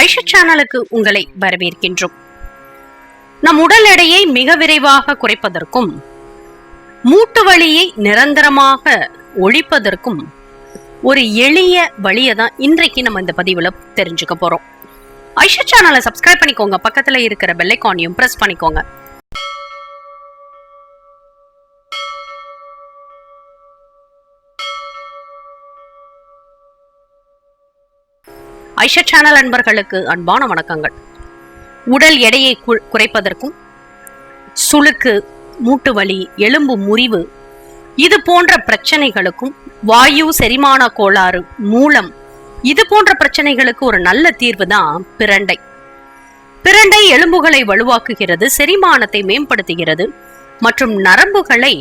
ஐஷா சேனலுக்கு உங்களை வரவேற்கின்றோம். நம் உடல் எடையை மிக விரைவாக குறைப்பதற்கும் மூட்டு வழியை நிரந்தரமாக ஒழிப்பதற்கும் ஒரு எளிய வழியை தான் இன்றைக்கு நம்ம இந்த பதிவுல தெரிஞ்சுக்க போறோம். ஐஷா சேனலை சப்ஸ்கிரைப் பண்ணிக்கோங்க. பக்கத்துல இருக்கிற பெல்லைக்கானையும் பிரஸ் பண்ணிக்கோங்க. ஐஷா சேனல் அன்பர்களுக்கு அன்பான வணக்கங்கள். உடல் எடையை குறைப்பதற்கும் சுளுக்கு மூட்டு வலி எலும்பு முறிவு இது போன்ற பிரச்சனைகளுக்கும் வாயு செரிமான கோளாறு மூலம் இது போன்ற பிரச்சனைகளுக்கு ஒரு நல்ல தீர்வு தான் பிரண்டை. பிரண்டை எலும்புகளை வலுவாக்குகிறது செரிமானத்தை மேம்படுத்துகிறது மற்றும் நரம்புகளை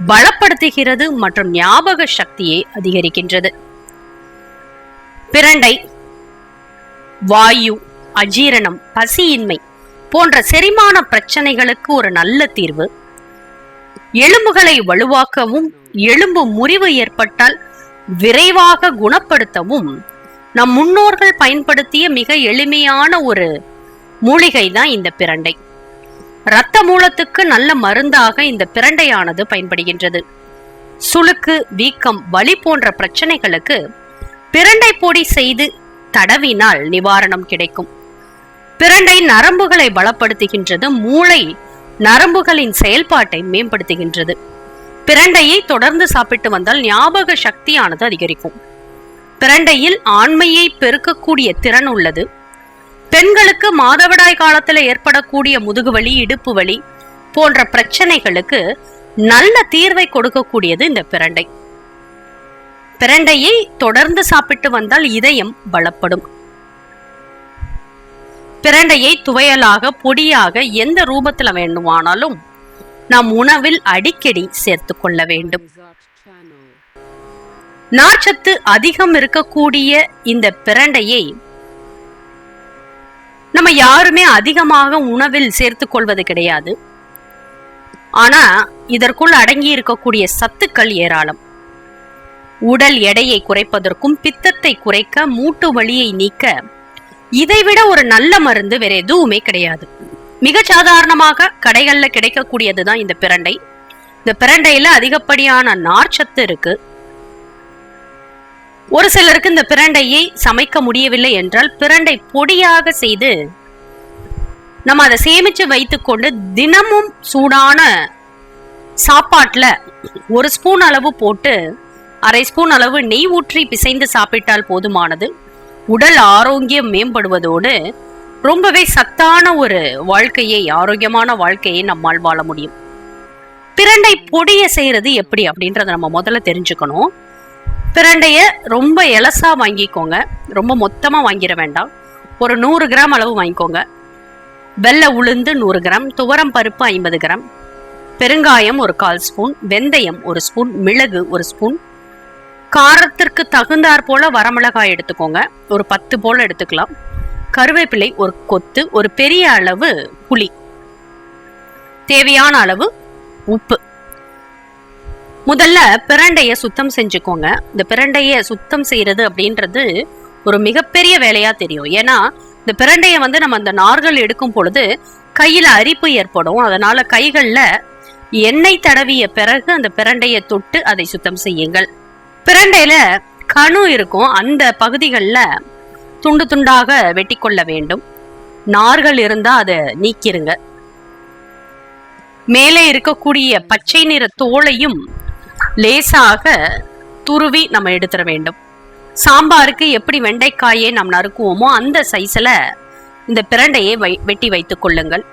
பலப்படுத்துகிறது மற்றும் ஞாபக சக்தியை அதிகரிக்கின்றது. பிரண்டை வாயு அஜீரணம் பசியின்மை போன்ற செரிமான பிரச்சனைகளுக்கு ஒரு நல்ல தீர்வு. எலும்புகளை வலுவாக்கவும் எலும்பு முறிவு ஏற்பட்டால் விரைவாக குணப்படுத்தவும். நம் முன்னோர்கள் பயன்படுத்திய மிக எளிமையான ஒரு மூலிகை தான் இந்த பிரண்டை. இரத்த மூலத்துக்கு நல்ல மருந்தாக இந்த பிரண்டையானது பயன்படுகின்றது. சுளுக்கு வீக்கம் வலி போன்ற பிரச்சனைகளுக்கு பிரண்டை பொடி செய்து தடவினால் நிவாரணம் கிடைக்கும். பிரண்டை நரம்புகளை பலப்படுத்துகின்றது மூளை நரம்புகளின் செயல்பாட்டை மேம்படுத்துகின்றது. பிரண்டையை தொடர்ந்து சாப்பிட்டு வந்தால் ஞாபக சக்தியானது அதிகரிக்கும். பிரண்டையில் ஆண்மையை பெருக்கக்கூடிய திறன் உள்ளது. பெண்களுக்கு மாதவிடாய் காலத்தில் ஏற்படக்கூடிய முதுகுவலி இடுப்பு வலி போன்ற பிரச்சனைகளுக்கு நல்ல தீர்வை கொடுக்கக்கூடியது இந்த பிரண்டை பிரண்டையை தொடர்ந்து சாப்பிட்டு வந்தால் இதயம் பலப்படும். பிரண்டையை துவையலாக பொடியாக எந்த ரூபத்துல வேண்டுமானாலும் நாம் உணவில் அடிக்கடி சேர்த்து கொள்ள வேண்டும். நார்ச்சத்து அதிகம் இருக்கக்கூடிய இந்த பிரண்டையை நம்ம யாருமே அதிகமாக உணவில் சேர்த்து கொள்வது கிடையாது. ஆனா இதற்குள் அடங்கி இருக்கக்கூடிய சத்துக்கள் ஏராளம். உடல் எடையை குறைப்பதற்கும் பித்தத்தை குறைக்க மூட்டு வலியை நீக்க இதைவிட ஒரு நல்ல மருந்து வேற எதுவுமே கிடையாது. மிக சாதாரணமாக கடைகள்ல கிடைக்கக்கூடியதுதான் இந்த பிரண்டை. இந்த பிரண்டையில அதிகப்படியான நார்ச்சத்து இருக்கு. ஒரு சிலருக்கு இந்த பிரண்டையை சமைக்க முடியவில்லை என்றால் பிரண்டை பொடியாக செய்து நம்ம அதை சேமிச்சு வைத்துக்கொண்டு தினமும் சூடான சாப்பாட்டில் ஒரு ஸ்பூன் அளவு போட்டு அரை ஸ்பூன் அளவு நெய் ஊற்றி பிசைந்து சாப்பிட்டால் போதுமானது. உடல் ஆரோக்கியம் மேம்படுவதோடு ரொம்பவே சத்தான ஒரு வாழ்க்கையை ஆரோக்கியமான வாழ்க்கையை நம்மால் வாழ முடியும். பிரண்டை பொடியை செய்யறது எப்படி அப்படின்றத நம்ம முதல்ல தெரிஞ்சுக்கணும். பிரண்டைய ரொம்ப எலசா வாங்கிக்கோங்க. ரொம்ப மொத்தமா வாங்கிட வேண்டாம். ஒரு நூறு கிராம் அளவு வாங்கிக்கோங்க. வெள்ளை உளுந்து நூறு கிராம் துவரம் பருப்பு ஐம்பது கிராம் பெருங்காயம் ஒரு கால் ஸ்பூன் வெந்தயம் ஒரு ஸ்பூன் மிளகு ஒரு ஸ்பூன் காரத்திற்கு தகுந்தாற் போல வரமிளகாய் எடுத்துக்கோங்க. ஒரு பத்து போல எடுத்துக்கலாம். கருவேப்பிலை ஒரு கொத்து ஒரு பெரிய அளவு புளி. தேவையான அளவு உப்பு. முதல்ல பிரண்டைய சுத்தம் செஞ்சுக்கோங்க. இந்த பிரண்டைய சுத்தம் செய்யறது அப்படின்றது ஒரு மிகப்பெரிய வேலையா தெரியும். ஏன்னா இந்த பிரண்டைய வந்து நம்ம அந்த நார்கள் எடுக்கும் பொழுது கையில அரிப்பு ஏற்படும். அதனால கைகள்ல எண்ணெய் தடவிய பிறகு அந்த பிரண்டைய தொட்டு அதை சுத்தம் செய்யுங்கள். பிரண்டையில கணு இருக்கும். அந்த பகுதிகளில் துண்டு துண்டாக வெட்டி கொள்ள வேண்டும். நார்கள் இருந்தா அதை நீக்கிருங்க. மேலே இருக்கக்கூடிய பச்சை நிற தோலையும் லேசாக துருவி நம்ம எடுத்துட வேண்டும். சாம்பாருக்கு எப்படி வெண்டைக்காயை நாம் நறுக்குவோமோ அந்த சைஸ்ல இந்த பிரண்டையை வை வெட்டி வைத்துக் கொள்ளுங்கள்.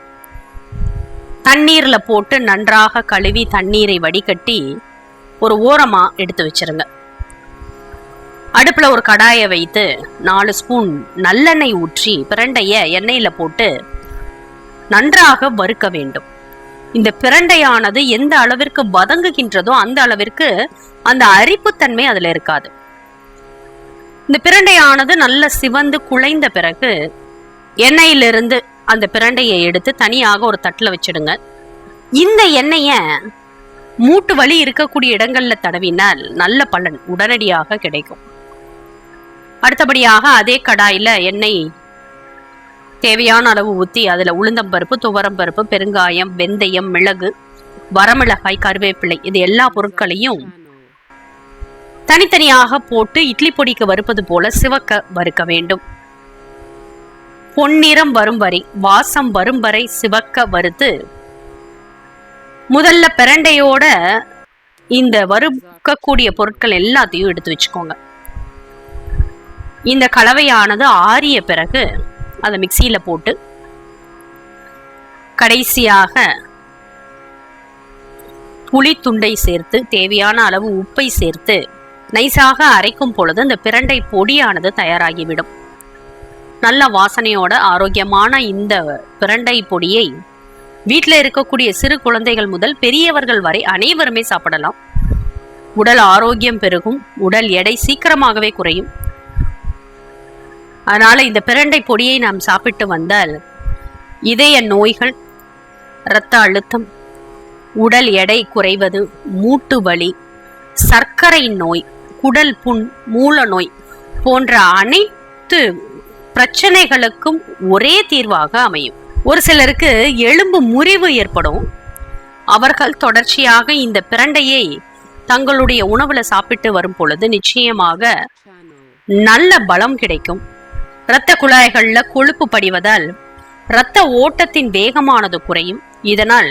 தண்ணீர்ல போட்டு நன்றாக கழுவி தண்ணீரை வடிகட்டி ஒரு ஓரமா எடுத்து வச்சிருங்க. அடுப்புல ஒரு கடாயை வைத்து நாலு ஸ்பூன் நல்லெண்ணெய் ஊற்றி பிரண்டைய எண்ணெயில போட்டு நன்றாக வறுக்க வேண்டும். இந்த பிரண்டையானது எந்த அளவிற்கு வதங்குகின்றதோ அந்த அளவிற்கு அந்த அரிப்புத்தன்மை அதுல இருக்காது. இந்த பிரண்டையானது நல்ல சிவந்து குழைந்த பிறகு எண்ணெயிலிருந்து அந்த பிரண்டையை எடுத்து தனியாக ஒரு தட்டில் வச்சிடுங்க. இந்த எண்ணெய மூட்டு வலி இருக்கக்கூடிய இடங்கள்ல தடவினால் நல்ல பலன் உடனடியாக கிடைக்கும். அடுத்தபடியாக அதே கடாயில எண்ணெய் தேவையான அளவு ஊற்றி அதில் உளுந்தம்பருப்பு துவரம்பருப்பு பெருங்காயம் வெந்தயம் மிளகு வரமிளகாய் கருவேப்பிலை இது எல்லா பொருட்களையும் தனித்தனியாக போட்டு இட்லி பொடிக்கு வறுப்பது போல சிவக்க வறுக்க வேண்டும். பொன்னிறம் வரும் வரை வாசம் வரும் வரை சிவக்க வறுத்து முதல்ல பிரண்டையோட இந்த வறுக்கக்கூடிய பொருட்கள் எல்லாத்தையும் எடுத்து வச்சுக்கோங்க. இந்த கலவையானது ஆறிய பிறகு அதை மிக்சியில் போட்டு கடைசியாக புளித்துண்டை சேர்த்து தேவையான அளவு உப்பை சேர்த்து நைஸாக அரைக்கும் பொழுது இந்த பிரண்டை பொடியானது தயாராகிவிடும். நல்ல வாசனையோட ஆரோக்கியமான இந்த பிரண்டை பொடியை வீட்டில் இருக்கக்கூடிய சிறு குழந்தைகள் முதல் பெரியவர்கள் வரை அனைவருமே சாப்பிடலாம். உடல் ஆரோக்கியம் பெருகும் உடல் எடை சீக்கிரமாகவே குறையும். அதனால இந்த பிரண்டை பொடியை நாம் சாப்பிட்டு வந்தால் இதய நோய்கள் இரத்த அழுத்தம் உடல் எடை குறைவது மூட்டு வலி சர்க்கரை நோய் குடல் புண் மூல நோய் போன்ற அனைத்து பிரச்சனைகளுக்கும் ஒரே தீர்வாக அமையும். ஒரு சிலருக்கு எலும்பு முறிவு ஏற்படும். அவர்கள் தொடர்ச்சியாக இந்த பிரண்டையை தங்களுடைய உணவுல சாப்பிட்டு வரும் பொழுது நிச்சயமாக நல்ல பலம் கிடைக்கும். இரத்த குழாய்கள்ல கொழுப்பு படிவதால் இரத்த ஓட்டத்தின் வேகமானது குறையும். இதனால்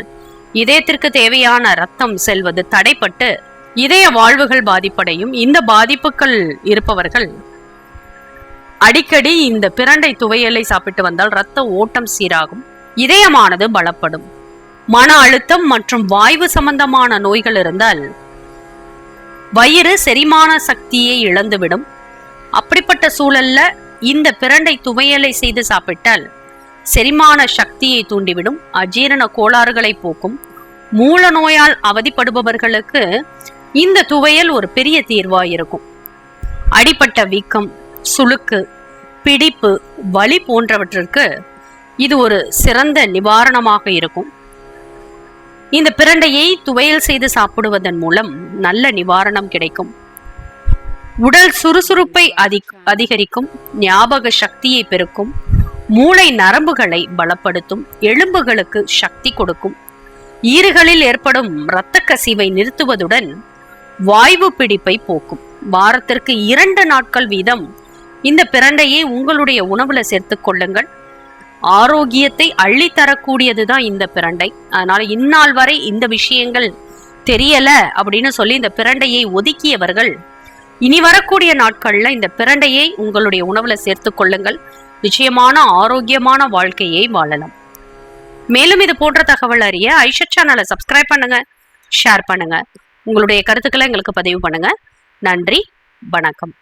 இதயத்திற்கு தேவையான ரத்தம் செல்வது தடைப்பட்டு இதய வாழ்வுகள் பாதிப்படையும். இந்த பாதிப்புகள் இருப்பவர்கள் அடிக்கடி இந்த பிரண்டை துவையலை சாப்பிட்டு வந்தால் இரத்த ஓட்டம் சீராகும். இதயமானது பலப்படும். மன அழுத்தம் மற்றும் வாய்வு சம்பந்தமான நோய்கள் இருந்தால் வயிறு செரிமான சக்தியை இழந்துவிடும். அப்படிப்பட்ட சூழல்ல இந்த பிரண்டை துவையலை செய்து சாப்பிட்டால் செரிமான சக்தியை தூண்டிவிடும் அஜீரண கோளாறுகளை போக்கும். மூல நோயால் அவதிப்படுபவர்களுக்கு இந்த துவையல் ஒரு பெரிய தீர்வா இருக்கும் அடிப்பட்ட வீக்கம் சுளுக்கு பிடிப்பு வலி போன்றவற்றிற்கு இது ஒரு சிறந்த நிவாரணமாக இருக்கும். இந்த பிரண்டையை துவையல் செய்து சாப்பிடுவதன் மூலம் நல்ல நிவாரணம் கிடைக்கும். உடல் சுறுசுறுப்பை அதிகரிக்கும் ஞாபக சக்தியை பெருக்கும் மூளை நரம்புகளை பலப்படுத்தும் எலும்புகளுக்கு சக்தி கொடுக்கும். ஈறுகளில் ஏற்படும் இரத்த கசிவை நிறுத்துவதுடன் வாய்வு பிடிப்பை போக்கும். வாரத்திற்கு இரண்டு நாட்கள் வீதம் இந்த பிரண்டையை உங்களுடைய உணவுல சேர்த்து கொள்ளுங்கள். ஆரோக்கியத்தை அள்ளி தரக்கூடியதுதான் இந்த பிரண்டை. அதனால இந்நாள் வரை இந்த விஷயங்கள் தெரியல அப்படின்னு சொல்லி இந்த பிரண்டையை ஒதுக்கியவர்கள் இனி வரக்கூடிய நாட்கள்ல இந்த பிரண்டையை உங்களுடைய உணவுல சேர்த்து கொள்ளுங்கள். நிச்சயமான ஆரோக்கியமான வாழ்க்கையை வாழலாம். மேலும் இது போன்ற தகவல் அறிய ஐஷா சேனலை சப்ஸ்கிரைப் பண்ணுங்க ஷேர் பண்ணுங்க. உங்களுடைய கருத்துக்களை எங்களுக்கு பதிவு பண்ணுங்க. நன்றி வணக்கம்.